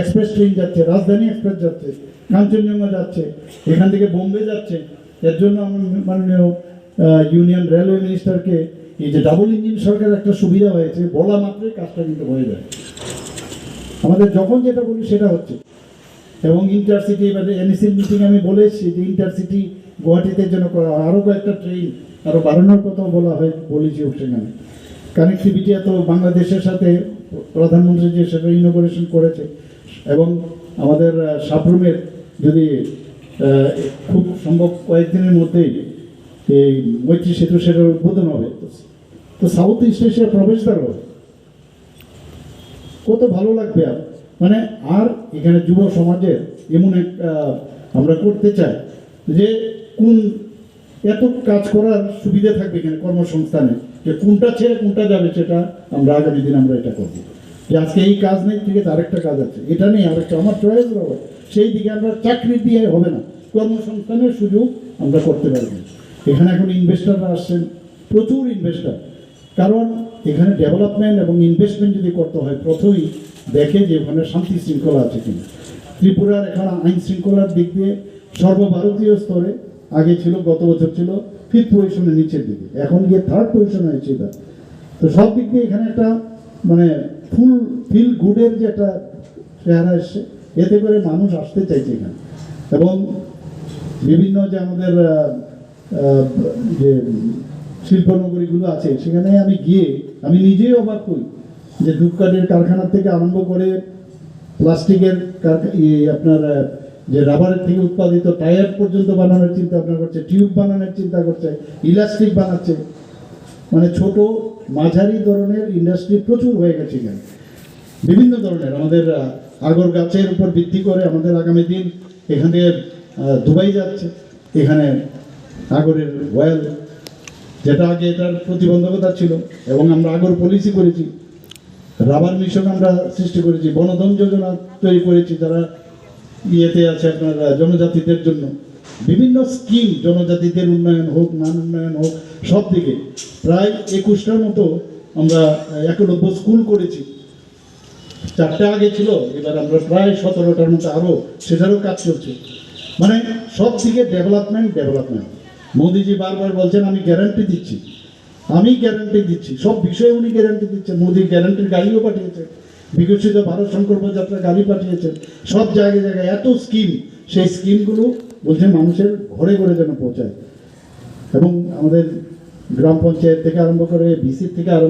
Express train যাচ্ছে, রাজধানী express যাচ্ছে, কাঞ্চনজঙ্ঘা যাচ্ছে, এখান থেকে বোম্বে যাচ্ছে। এর জন্য আমি মাননীয় ইউনিয়ন রেলওয়ে মিনিস্টারকে এই যে ডাবল ইঞ্জিন সরকার একটা সুবিধা হয়েছে, বলা মাত্রই কাজটা কিন্তু হয়ে যায়। আমাদের যখন যেটা বলি সেটা হচ্ছে, এবং ইন্টারসিটি এবারে এনএসির মিটিং আমি বলেছি যে ইন্টারসিটি গুয়াহাটিতে যেন করা হয়। আরও কয়েকটা ট্রেন আরও বাড়ানোর কথাও বলা হয়, বলেছি সেখানে কানেক্টিভিটি এত বাংলাদেশের সাথে প্রধানমন্ত্রী যে সেটা ইনোগ্রেশন করেছে এবং আমাদের সাবরুমের যদি খুব সম্ভব কয়েকদিনের মধ্যেই এই মৈত্রী সেতু সেটার উদ্বোধন হবে। তো সাউথ ইস্ট এশিয়ার প্রবেশদ্বার হবে। কত ভালো লাগবে আর। মানে আর এখানে যুব সমাজের এমন এক আহ, আমরা করতে চাই যে কোন এত কাজ করার সুবিধা থাকবে এখানে কর্মসংস্থানে। যে কোনটা ছেড়ে কোনটা যাবে সেটা আমরা আগামী দিন আমরা এটা করব। যে আজকে এই কাজ নেই, ঠিক আছে, আরেকটা কাজ আছে। এটা নেই, আরেকটা। আমার চয়েস হবে সেই দিকে আমরা চাকরি দিয়ে হবে না। কর্মসংস্থানের সুযোগ আমরা করতে পারব এখানে এখন ইনভেস্টাররা আসছেন, প্রচুর ইনভেস্টার কারণ এখানে ডেভেলপমেন্ট এবং ইনভেস্টমেন্ট যদি করতে হয়, প্রথমেই দেখে যে ওখানে শান্তি শৃঙ্খলা আছে কিনা। ত্রিপুরার এখন আইন শৃঙ্খলার দিক দিয়ে সর্বভারতীয় স্তরে, আগে ছিল, গত বছর ছিল ফিফথ পজিশনের নিচের দিকে। এখন গিয়ে থার্ড পজিশন হয়েছে এটা তো সব দিক দিয়ে এখানে একটা মানে ফুল ফিল গুডের যে একটা চেহারা এসছে, এতে করে মানুষ আসতে চাইছে এখানে। এবং বিভিন্ন যে আমাদের যে শিল্পনগরীগুলো আছে, সেখানে আমি গিয়ে, আমি নিজেই অবাক হই যে ধূপকাঠের কারখানা থেকে আরম্ভ করে প্লাস্টিকের কারখা- ইয়ে আপনার যে রাবারের থেকে উৎপাদিত টায়ার পর্যন্ত বানানোর চিন্তা ভাবনা করছে টিউব বানানোর চিন্তা করছে ইলাস্টিক বানাচ্ছে। মানে ছোট, মাঝারি ধরনের ইন্ডাস্ট্রি প্রচুর হয়ে গেছে এখানে। বিভিন্ন ধরনের, আমাদের আগর গাছের উপর ভিত্তি করে আমাদের আগামী দিন এখান থেকে দুবাই যাচ্ছে। এখানে আগরের ওয়েল যেটা আগে এটার প্রতিবন্ধকতা ছিল, এবং আমরা আগর পলিসি করেছি। রাবার মিশন আমরা সৃষ্টি করেছি, বনধন যোজনা তৈরি করেছি, যারা ইয়েতে আছে আপনার জনজাতিদের জন্য। বিভিন্ন স্কিম জনজাতিদের উন্নয়ন হোক, মান উন্নয়ন হোক, সব দিকে। প্রায় একুশটার মতো আমরা একলব্য স্কুল করেছি। চারটে আগে ছিল, এবার আমরা প্রায় সতেরোটার মতো আরও সেটারও কাজ চলছে। মানে সব দিকে ডেভেলপমেন্ট ডেভেলপমেন্ট। মোদিজি বারবার বলছেন, আমি গ্যারান্টি দিচ্ছি। আমি গ্যারান্টি দিচ্ছি। সব বিষয়ে উনি গ্যারান্টি দিচ্ছেন। মোদি গ্যারান্টির গাড়িও পাঠিয়েছে। বিকশিত ভারত সংকল্প যাত্রা গাড়ি পাঠিয়েছেন, সব জায়গায় জায়গায় এত স্কিম, সেই স্কিমগুলো বলছে মানুষের ঘরে ঘরে যেন পৌঁছায়। এবং আমাদের গ্রাম পঞ্চায়েত থেকে আরম্ভ করে বিসির থেকে আরম্ভ